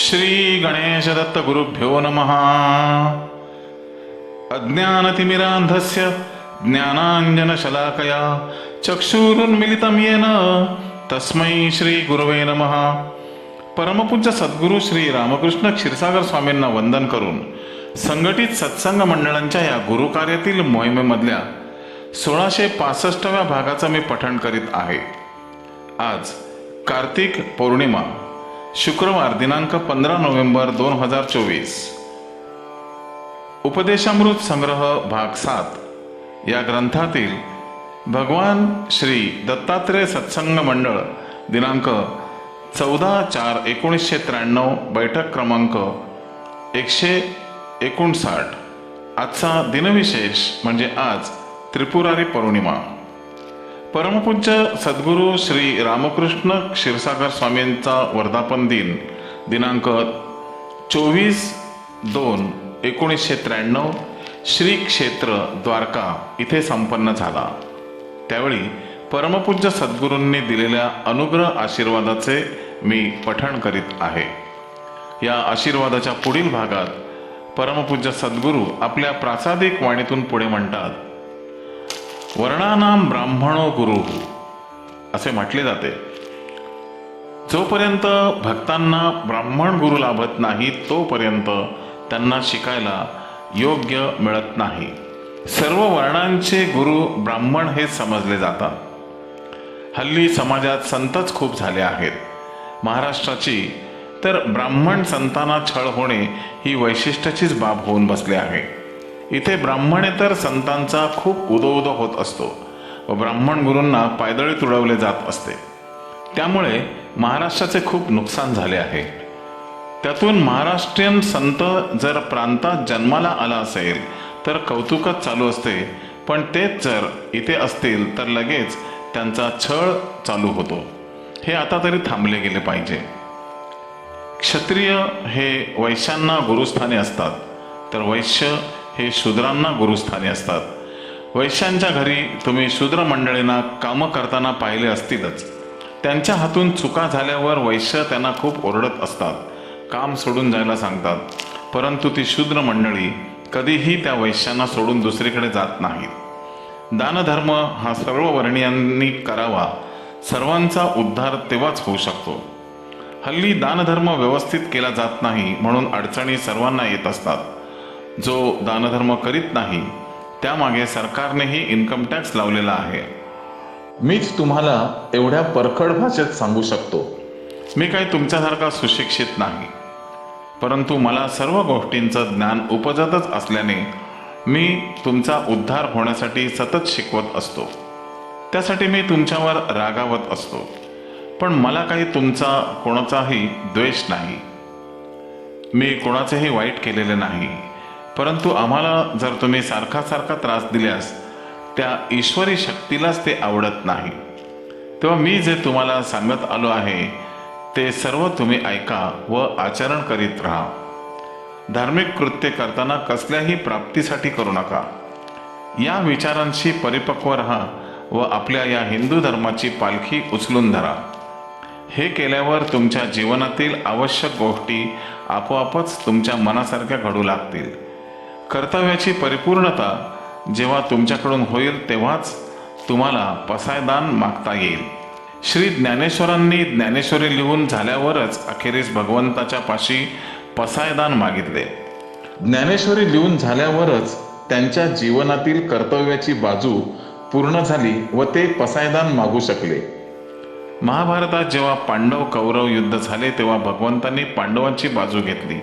श्री गणेश दत्त गुरुभ्यो नमः। अज्ञानतिमिरान्धस्य ज्ञानाञ्जनशलाकया चक्षुरुन्मिलितं येन तस्मै श्रीगुरवे नमः। परमपूज्य सद्गुरू श्री रामकृष्ण क्षीरसागर स्वामींना वंदन करून संघटित सत्संग मंडळांच्या या गुरुकार्यातील मोहिमेमधल्या सोळाशे पासष्टव्या भागाचं मी पठण करीत आहे. आज कार्तिक पौर्णिमा. शुक्रवार दिनांक पंधरा नोव्हेंबर दोन हजार चोवीस. उपदेशामृत संग्रह भाग सात. या ग्रंथातील भगवान श्री दत्तात्रेय सत्संग मंडळ दिनांक चौदा चार एकोणीसशे त्र्याण्णव बैठक क्रमांक एकशे एकोणसाठ. आजचा दिनविशेष म्हणजे आज त्रिपुरारी पौर्णिमा. परमपूज्य सद्गुरू श्री रामकृष्ण क्षीरसागर स्वामींचा वर्धापन दिन दिनांक चोवीस दोन एकोणीसशे त्र्याण्णव श्री क्षेत्र द्वारका इथे संपन्न झाला. त्यावेळी परमपूज्य सद्गुरूंनी दिलेल्या अनुग्रह आशीर्वादाचे मी पठण करीत आहे. या आशीर्वादाच्या पुढील भागात परमपूज्य सद्गुरू आपल्या प्रासादिक वाणीतून पुढे म्हणतात वर्णानाम ब्राह्मणो गुरु असे म्हटले जाते. जोपर्यंत भक्तांना ब्राह्मण गुरु लाभत नाही तोपर्यंत त्यांना शिकायला योग्य मिळत नाही. सर्व वर्णांचे गुरु ब्राह्मण हे समजले जातात. हल्ली समाजात संतच खूप झाले आहेत. महाराष्ट्राची तर ब्राह्मण संतांना छळ होणे ही वैशिष्ट्याचीच बाब होऊन बसली आहे. इथे ब्राह्मणेतर संतांचा खूप उदो उदो होत असतो व ब्राह्मण गुरूंना पायदळी तुडवले जात असते. त्यामुळे महाराष्ट्राचे खूप नुकसान झाले आहे. त्यातून महाराष्ट्रीयन संत जर प्रांतात जन्माला आला असेल तर कौतुकच चालू असते पण तेच जर इथे असतील तर लगेच त्यांचा छळ चालू होतो. हे आता तरी थांबले गेले पाहिजे. क्षत्रिय हे वैश्यांना गुरुस्थाने असतात तर वैश्य हे शूद्रांना गुरुस्थानी असतात. वैश्यांच्या घरी तुम्ही शूद्र मंडळींना कामं करताना पाहिले असतीलच. त्यांच्या हातून चुका झाल्यावर वैश्य त्यांना खूप ओरडत असतात. काम सोडून जायला सांगतात. परंतु ती शूद्र मंडळी कधीही त्या वैश्यांना सोडून दुसरीकडे जात नाहीत. दानधर्म हा सर्व वर्णीयांनी करावा. सर्वांचा उद्धार तेव्हाच होऊ शकतो. हल्ली दानधर्म व्यवस्थित केला जात नाही म्हणून अडचणी सर्वांना येत असतात. जो दानधर्म करीत नाही त्यामागे सरकारनेही इन्कम टॅक्स लावलेला आहे. मीच तुम्हाला एवढ्या परखड भाषेत सांगू शकतो. मी काही तुमच्यासारखा सुशिक्षित नाही. परंतु मला सर्व गोष्टींचं ज्ञान उपजतच असल्याने मी तुमचा उद्धार होण्यासाठी सतत शिकवत असतो. त्यासाठी मी तुमच्यावर रागावत असतो. पण मला काही तुमचा कोणाचाही द्वेष नाही. मी कोणाचेही वाईट केलेले नाही. परंतु आम्हाला जर तुम्ही सारखा सारखा त्रास दिल्यास त्या ईश्वरी शक्तीलाच ते आवडत नाही. तेव्हा मी जे तुम्हाला सांगत आलो आहे ते सर्व तुम्ही ऐका व आचरण करीत राहा. धार्मिक कृत्य करताना कसल्याही प्राप्तीसाठी करू नका. या विचारांशी परिपक्व राहा व आपल्या या हिंदू धर्माची पालखी उचलून धरा. हे केल्यावर तुमच्या जीवनातील आवश्यक गोष्टी आपोआपच तुमच्या मनासारख्या घडू लागतील. कर्तव्याची परिपूर्णता जेव्हा तुमच्याकडून होईल तेव्हाच तुम्हाला पसायदान मागता येईल. श्री ज्ञानेश्वरांनी ज्ञानेश्वरी लिहून झाल्यावरच अखेरीस भगवंताच्या पाशी पसायदान मागितले. ज्ञानेश्वरी लिहून झाल्यावरच त्यांच्या जीवनातील कर्तव्याची बाजू पूर्ण झाली व ते पसायदान मागू शकले. महाभारतात जेव्हा पांडव कौरव युद्ध झाले तेव्हा भगवंतांनी पांडवांची बाजू घेतली.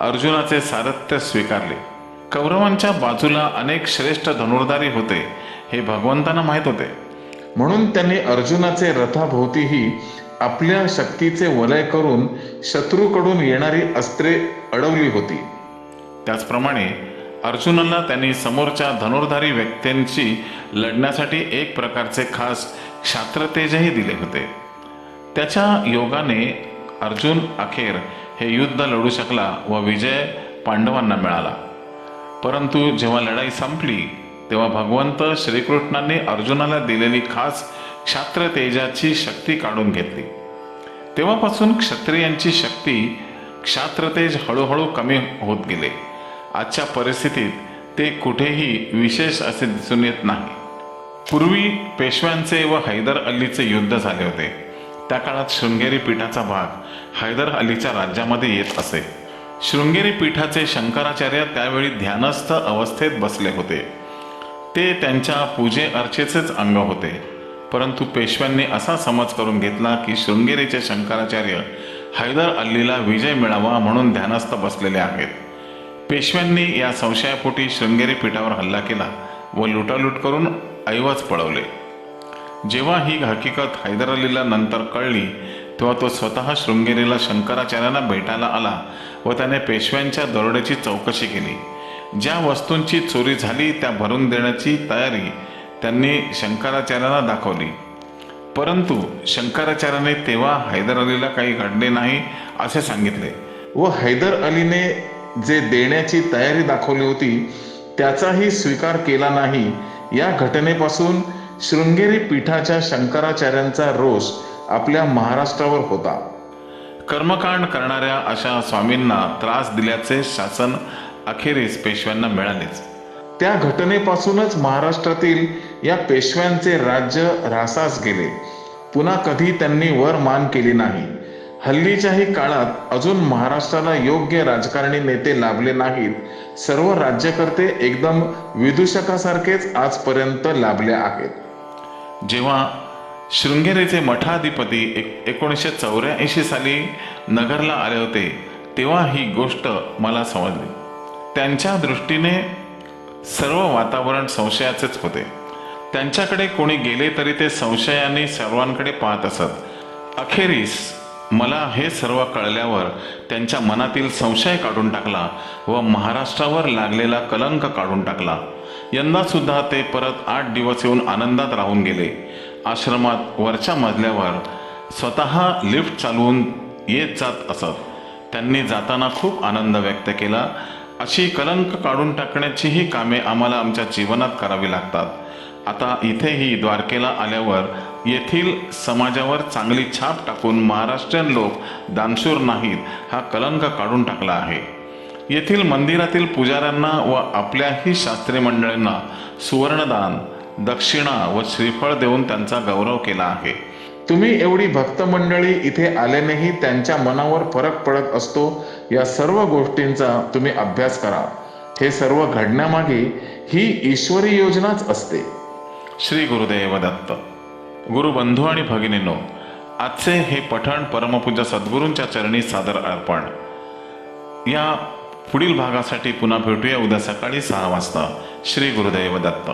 अर्जुनाचे सारथ्य स्वीकारले. कौरवांच्या बाजूला अनेक श्रेष्ठ धनुर्धारी होते हे भगवंतांना माहीत होते. म्हणून त्यांनी अर्जुनाचे रथाभोवतीही आपल्या शक्तीचे वलय करून शत्रूकडून येणारी अस्त्रे अडवली होती. त्याचप्रमाणे अर्जुनाला त्यांनी समोरच्या धनुर्धारी व्यक्तींशी लढण्यासाठी एक प्रकारचे खास क्षात्रतेजही दिले होते. त्याच्या योगाने अर्जुन अखेर हे युद्ध लढू शकला व विजय पांडवांना मिळाला. परंतु जेव्हा लढाई संपली तेव्हा भगवंत श्रीकृष्णांनी अर्जुनाला दिलेली खास क्षात्र तेजाची शक्ती काढून घेतली. तेव्हापासून क्षत्रियांची शक्ती क्षात्रतेज हळूहळू कमी होत गेले. आजच्या परिस्थितीत ते कुठेही विशेष असे दिसून येत नाही. पूर्वी पेशव्यांचे व हैदर अलीचे युद्ध झाले होते. त्या काळात शृंगेरी पीठाचा भाग हैदर अलीच्या राज्यामध्ये येत असे. शृंगेरी पीठाचे शंकराचार्य त्यावेळी ध्यानस्थ अवस्थेत बसले होते. ते त्यांच्या पूजे अर्चेचेच अंग होते. परंतु पेशव्यांनी असा समज करून घेतला की शृंगेरीचे शंकराचार्य हैदर अल्लीला विजय मिळावा म्हणून ध्यानस्थ बसलेले आहेत. पेशव्यांनी या संशयापोटी शृंगेरी पीठावर हल्ला केला व लुटालूट करून ऐवज पळवले. जेव्हा ही हकीकत हैदर अलीला नंतर कळली तेव्हा तो स्वतः शृंगेरीला शंकराचार्यांना भेटायला आला व त्याने पेशव्यांच्या दरोड्याची चौकशी केली. ज्या वस्तूंची चोरी झाली त्या भरून देण्याची तयारी त्यांनी शंकराचार्यांना दाखवली. परंतु शंकराचार्याने तेव्हा हैदर अलीला काही घडले नाही असे सांगितले. व हैदर अलीने जे देण्याची तयारी दाखवली होती त्याचाही स्वीकार केला नाही. या घटनेपासून शृंगेरी पीठाच्या शंकराचार्यांचा रोष आपल्या महाराष्ट्रावर होता. कर्मकांड करणाऱ्या अशा स्वामींना त्रास दिल्याचे शासन अखेरीस पेशव्यांना मिळालेच. त्या घटनेपासूनच महाराष्ट्रातील या पेशव्यांचे राज्य रासास गेले. पुन्हा कधी त्यांनी वर मान केली नाही. हल्लीच्याही काळात अजून महाराष्ट्राला योग्य राजकारणी नेते लाभले नाहीत. सर्व राज्यकर्ते एकदम विदूषकासारखेच आजपर्यंत लाभले आहेत. जेव्हा शृंगेरीचे मठाधिपती एक एकोणीसशे चौऱ्याऐंशी साली नगरला आले होते तेव्हा ही गोष्ट मला समजली. त्यांच्या दृष्टीने सर्व वातावरण संशयाचेच होते. त्यांच्याकडे कोणी गेले तरी ते संशयाने सर्वांकडे पाहत असत. अखेरीस मला हे सर्व कळल्यावर त्यांच्या मनातील संशय काढून टाकला व महाराष्ट्रावर लागलेला कलंक काढून टाकला. यंदा सुद्धा ते परत आठ दिवस येऊन आनंदात राहून गेले. आश्रमात वरच्या मजल्यावर स्वतः लिफ्ट चालवून येत जात असत. त्यांनी जाताना खूप आनंद व्यक्त केला. अशी कलंक काढून टाकण्याचीही कामे आम्हाला आमच्या जीवनात करावी लागतात. आता इथेही द्वारकेला आल्यावर येथील समाजावर चांगली छाप टाकून महाराष्ट्रीयन लोक दानशूर नाहीत हा कलंक काढून टाकला आहे. येथील मंदिरातील पुजाऱ्यांना व आपल्याही शास्त्री मंडळींना सुवर्णदान दक्षिणा व श्रीफळ देऊन त्यांचा गौरव केला आहे. तुम्ही एवढी भक्त मंडळी इथे आल्यानेही त्यांच्या मनावर फरक पडत असतो या सर्व गोष्टींचा तुम्ही अभ्यास करा. हे सर्व घडण्यामागे ही ईश्वरी योजनाच असते. श्री गुरुदेव दत्त. गुरुबंधू आणि भगिनीनो आजचे हे पठण परमपूज्य सद्गुरूंच्या चरणी सादर अर्पण. या पुढील भागासाठी पुन्हा भेटूया उद्या सकाळी सहा वाजता. श्री गुरुदैव दत्त.